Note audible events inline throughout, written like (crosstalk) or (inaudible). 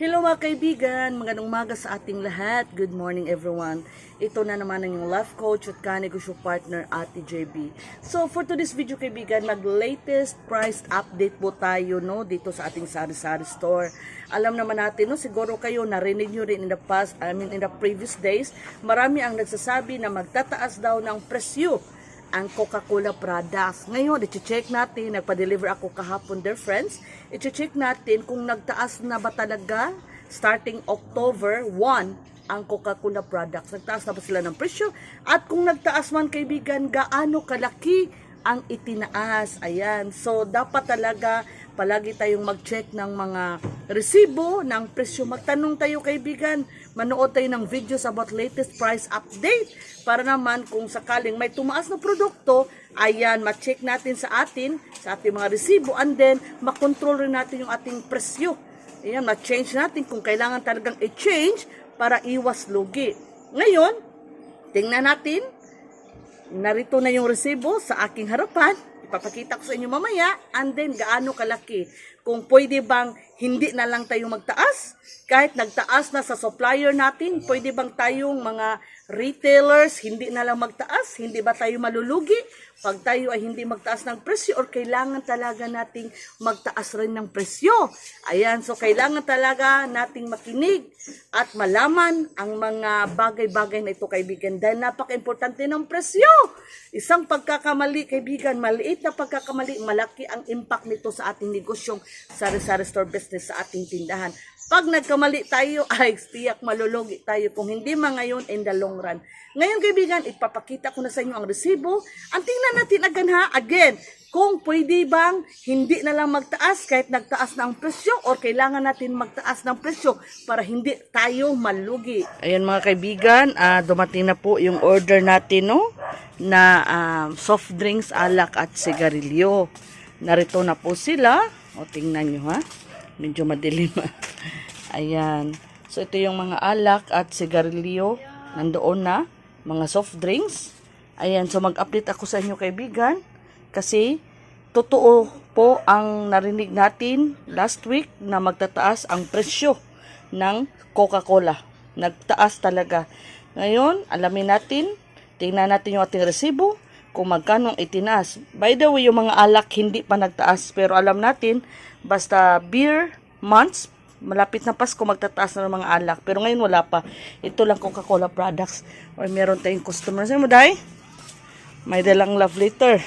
Hello mga kaibigan, magandang umaga sa ating lahat. Good morning everyone. Ito na naman ang yung life coach at kanegosyo partner Ate JB. So for today's video kaibigan, mag-latest price update po tayo no dito sa ating sari-sari store. Alam naman natin no, siguro kayo narinig nyo rin in the past, I mean in the previous days, marami ang nagsasabi na magtataas daw ng presyo ang Coca-Cola products. Ngayon, i-check natin, nagpa-deliver ako kahapon, dear friends. I-check natin kung nagtaas na ba talaga starting October 1 ang Coca-Cola products. Nagtaas na ba sila ng presyo? At kung nagtaas man kaibigan, gaano kalaki ang itinaas? Ayan. So, dapat talaga palagi tayong mag-check ng mga resibo ng presyo. Magtanong tayo kaibigan, manood tayo ng videos about latest price update para naman kung sakaling may tumaas na produkto, ayan, ma-check natin sa atin, sa ating mga resibo, and then, makontrol rin natin yung ating presyo. Ayan, ma-change natin kung kailangan talagang i-change para iwas lugi. Ngayon, tingnan natin, narito na yung resibo sa aking harapan. Ipapakita ko sa inyo mamaya. And then, gaano kalaki. Kung pwede bang hindi na lang tayo magtaas? Kahit nagtaas na sa supplier natin, pwede bang tayong mga retailers hindi na lang magtaas? Hindi ba tayo malulugi? Pag tayo ay hindi magtaas ng presyo or kailangan talaga nating magtaas rin ng presyo. Ayan, so kailangan talaga nating makinig at malaman ang mga bagay-bagay na ito kaibigan dahil napaka-importante ng presyo. Isang pagkakamali kaibigan, maliit na pagkakamali, malaki ang impact nito sa ating negosyong sari-sari store business sa ating tindahan. Pag nagkamali tayo, (laughs) ay tiyak malulugi tayo kung hindi man ngayon in the long run. Ngayon kaibigan, ipapakita ko na sa inyo ang resibo. Ang tingnan natin again ha, again, kung pwede bang hindi na lang magtaas kahit nagtaas na ang presyo or kailangan natin magtaas ng presyo para hindi tayo malugi. Ayan mga kaibigan, ah, dumating na po yung order natin no na ah, soft drinks, alak at sigarilyo. Narito na po sila. O tingnan nyo ha. Medyo madilim. (laughs) Ayan. So ito yung mga alak at sigarilyo. Nandoon na. Mga soft drinks. Ayan. So mag-update ako sa inyo kaibigan. Kasi totoo po ang narinig natin last week na magtataas ang presyo ng Coca-Cola. Nagtaas talaga. Ngayon, alamin natin, tingnan natin yung ating resibo, kung magkano itinaas. By the way, yung mga alak hindi pa nagtaas, pero alam natin, basta beer months, malapit na Pasko, magtataas na ng mga alak. Pero ngayon wala pa. Ito lang Coca-Cola products. Or meron tayong customers. Ano mo, Day? May dalang love letter.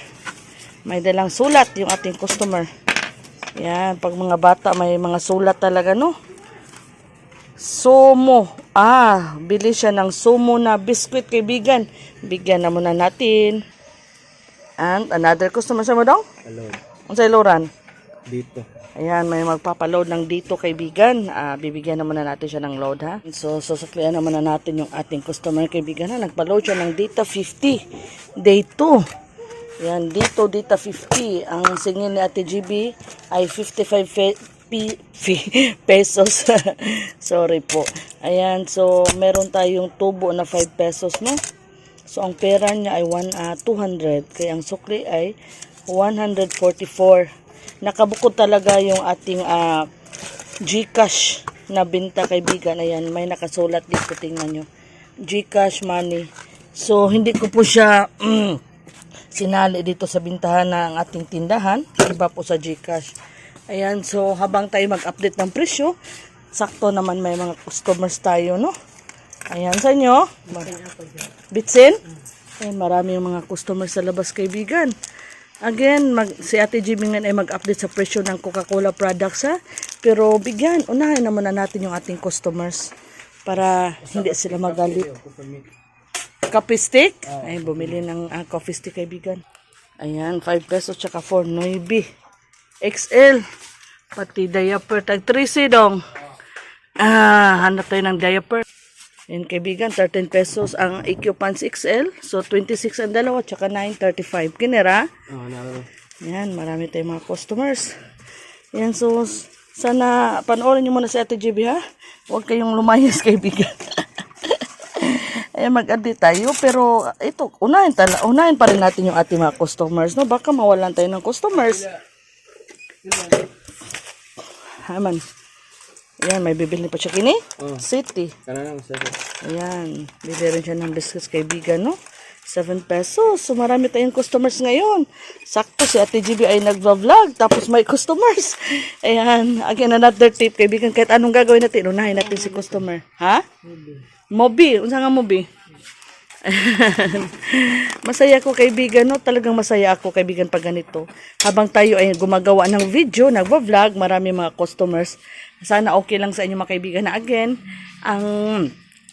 May dalang sulat yung ating customer. Yan, pag mga bata may mga sulat talaga, no? Somo. Ah, bili siya ng somo na biscuit, kaibigan. Bigyan na muna natin. And another customer sa mo daw? Hello. Ang sa iluran. Dito. Ayan, may magpapaload ng dito kaibigan. Ah, bibigyan naman na natin siya ng load ha. So, susuklian naman na natin yung ating customer kaibigan ha. Nagpa-load siya ng data 50. Day 2. Yan, dito data 50. Ang singil ni Ate GB ay 55 fe- pi- fi- (laughs) pesos. (laughs) Sorry po. Ayan, so meron tayong tubo na 5 pesos, no? So, ang pera niya ay one, ah, 200. Kaya ang sukli ay 144. Nakabukod talaga yung ating ah, Gcash na binta kaibigan. Ayan, may nakasulat dito. Tingnan nyo. Gcash money. So, hindi ko po siya mm, sinali dito sa bintahan ng ating tindahan. Iba po sa Gcash. Ayan, so habang tayo mag-update ng presyo, sakto naman may mga customers tayo, no? Ayan sa inyo. Bitsin? Ay, marami yung mga customers sa labas, kaibigan. Again, mag, si Ate Jimingan ay mag-update sa presyo ng Coca-Cola products, ha? Pero bigyan, unahin naman na natin yung ating customers para hindi sila magalit. Coffee stick? Ay, bumili ng ah, coffee stick, kaibigan. Ayan, 5 pesos tsaka 4. Noibi. XL. Pati diaper. Tag 3 dong. Ah, hanap tayo ng diaper. Yan kaibigan, 13 pesos ang EQ Pants XL. So, 26 ang dalawa, tsaka 9.35. Kinera? Oh, na. Yan, marami tayong mga customers. Yan, so, sana panoorin nyo muna si Ate GB ha. Huwag kayong lumayas (laughs) kaibigan. (laughs) Ayan, mag-update tayo. Pero, ito, unahin, tala, unahin pa rin natin yung ating mga customers. No? Baka mawalan tayo ng customers. Haman. Ayan, may bibili pa siya kini. Oh. City. Kana lang sir. Ayan, bili rin siya ng biscuits kaibigan, no? 7 pesos. So, marami tayong customers ngayon. Sakto si Ate GB ay nagva-vlog, tapos may customers. (laughs) Ayan, again, another tip, kaibigan, kahit anong gagawin natin, unahin natin si customer. Ha? Mobi. Unsa nga mobi? (laughs) masaya ako kaibigan, no? Talagang masaya ako kaibigan pag ganito. Habang tayo ay gumagawa ng video, nagva-vlog, marami mga customers. Sana okay lang sa inyo mga kaibigan na again, ang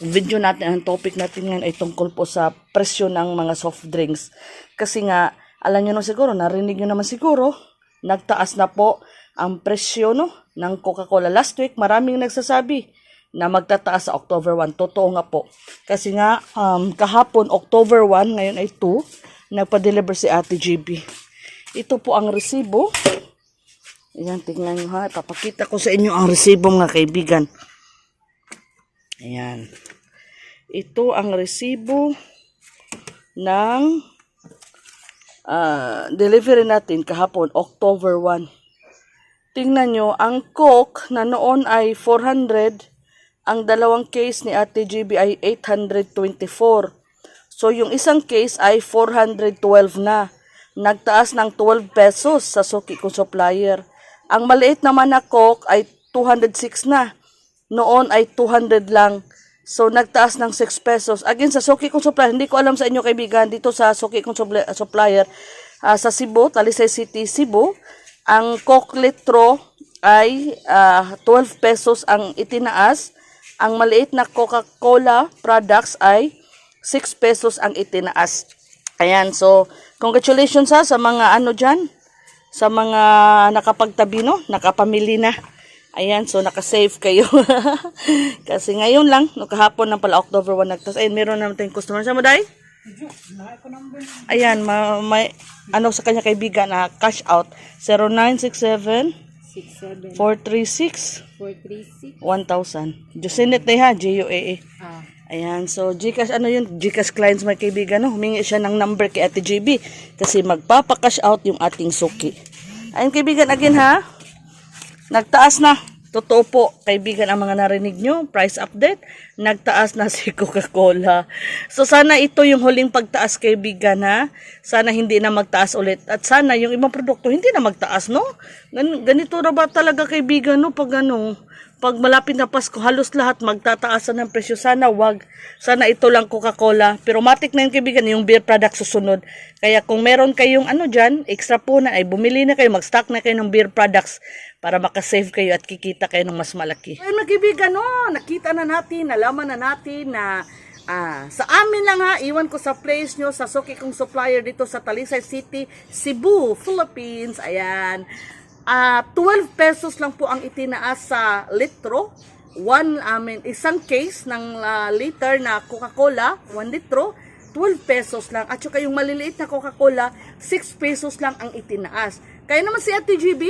video natin, ang topic natin ngayon ay tungkol po sa presyo ng mga soft drinks. Kasi nga, alam nyo no siguro, narinig nyo naman siguro, nagtaas na po ang presyo no, ng Coca-Cola. Last week, maraming nagsasabi na magtataas sa October 1. Totoo nga po. Kasi nga, um, kahapon, October 1, ngayon ay 2, nagpa-deliver si Ate GB. Ito po ang resibo. Ayan, tingnan nyo ha. Papakita ko sa inyo ang resibo mga kaibigan. Ayan. Ito ang resibo ng ah, delivery natin kahapon, October 1. Tingnan nyo, ang Coke na noon ay 400, ang dalawang case ni Ate GB ay 824. So, yung isang case ay 412 na. Nagtaas ng 12 pesos sa suki kong supplier. Ang maliit naman na Coke ay 206 na. Noon ay 200 lang. So, nagtaas ng 6 pesos. Again, sa suki kong supplier, hindi ko alam sa inyo kaibigan, dito sa suki kong supplier, ah, sa Cebu, Talisay City, Cebu, ang Coke Litro ay ah, 12 pesos ang itinaas. Ang maliit na Coca-Cola products ay 6 pesos ang itinaas. Ayan, so congratulations ha sa mga ano dyan, sa mga nakapagtabi no, nakapamili na. Ayan, so nakasave kayo. (laughs) Kasi ngayon lang, no kahapon lang pala October 1 nagtas. Ayun, meron naman tayong customer. Sa mo, Day? Ayan, ma may ano sa kanya kaibigan na cash out 0967 67 436 436 1000. Josenet na ha, J-U-A-A. ah Ayan, so Gcash, ano yun? Gcash clients mga kaibigan, no? Humingi siya ng number kay Ate JB kasi magpapakash out yung ating suki. Ayun kaibigan, again ha, nagtaas na. Totoo po, kaibigan, ang mga narinig nyo, price update, nagtaas na (laughs) si Coca-Cola. So sana ito yung huling pagtaas kaibigan ha. Sana hindi na magtaas ulit. At sana yung ibang produkto hindi na magtaas, no? Gan- ganito na ba talaga kaibigan, no? Pag ano, pag malapit na Pasko, halos lahat magtataasan ng presyo. Sana wag. Sana ito lang Coca-Cola. Pero matik na yung kaibigan, yung beer product susunod. Kaya kung meron kayong ano dyan, extra po na, ay bumili na kayo, mag-stock na kayo ng beer products para makasave kayo at kikita kayo ng mas malaki. Ayun mga kaibigan, no, nakita na natin, nalaman na natin na Ah, sa amin lang ha, iwan ko sa place nyo, sa suki kong supplier dito sa Talisay City, Cebu, Philippines. Ayan. Ah, 12 pesos lang po ang itinaas sa litro. One, I mean, isang case ng ah, liter na Coca-Cola, 1 litro, 12 pesos lang. At saka yung maliliit na Coca-Cola, 6 pesos lang ang itinaas. Kaya naman si Ate GB,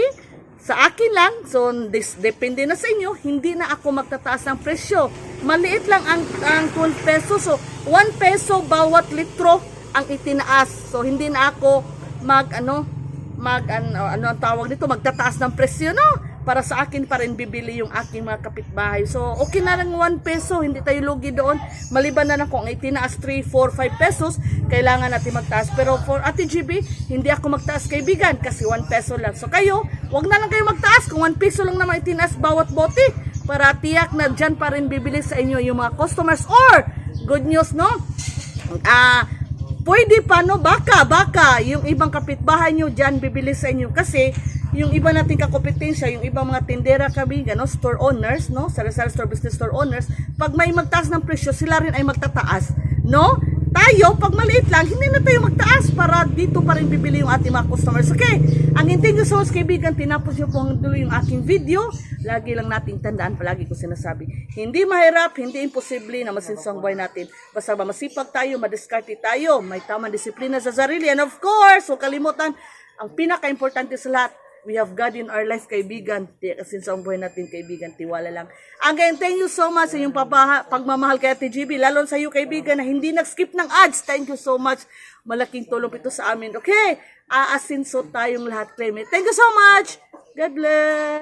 sa akin lang, so this, depende na sa inyo, hindi na ako magtataas ng presyo. Maliit lang ang, ang 12 pesos, so 1 peso bawat litro ang itinaas. So hindi na ako mag ano, mag ano, ano ang tawag dito, magtataas ng presyo no. Para sa akin pa rin bibili yung aking mga kapitbahay. So okay na lang 1 peso, hindi tayo lugi doon. Maliban na lang kung itinaas 3, 4, 5 pesos, kailangan natin magtaas. Pero for Ate GB, hindi ako magtaas kaibigan kasi 1 peso lang. So kayo, wag na lang kayo magtaas kung 1 peso lang naman itinaas bawat bote para tiyak na dyan pa rin bibili sa inyo yung mga customers or good news no ah pwede pa no? Baka baka. Yung ibang kapitbahay nyo dyan bibili sa inyo. Kasi yung iba nating kakompetensya, yung ibang mga tindera kami, no, store owners, no, sari-sari store business store owners, pag may magtaas ng presyo, sila rin ay magtataas, no? Tayo, pag maliit lang, hindi na tayo magtaas para dito pa rin bibili yung ating mga customers. Okay, ang thank you so kaibigan, tinapos nyo pong tuloy yung aking video. Lagi lang nating tandaan, palagi ko sinasabi, hindi mahirap, hindi imposible na masinsang buhay natin. Basta ba masipag tayo, madiskarte tayo, may tamang disiplina sa sarili. And of course, huwag kalimutan, ang pinaka-importante sa lahat, we have God in our life, kaibigan. Kasi sa buhay natin, kaibigan, tiwala lang. Again, thank you so much sa iyong papaha, pagmamahal kay Ate GB, lalo sa iyo, kaibigan, na hindi nag-skip ng ads. Thank you so much. Malaking tulong ito sa amin. Okay, aasinso tayong lahat, it. Thank you so much. God bless.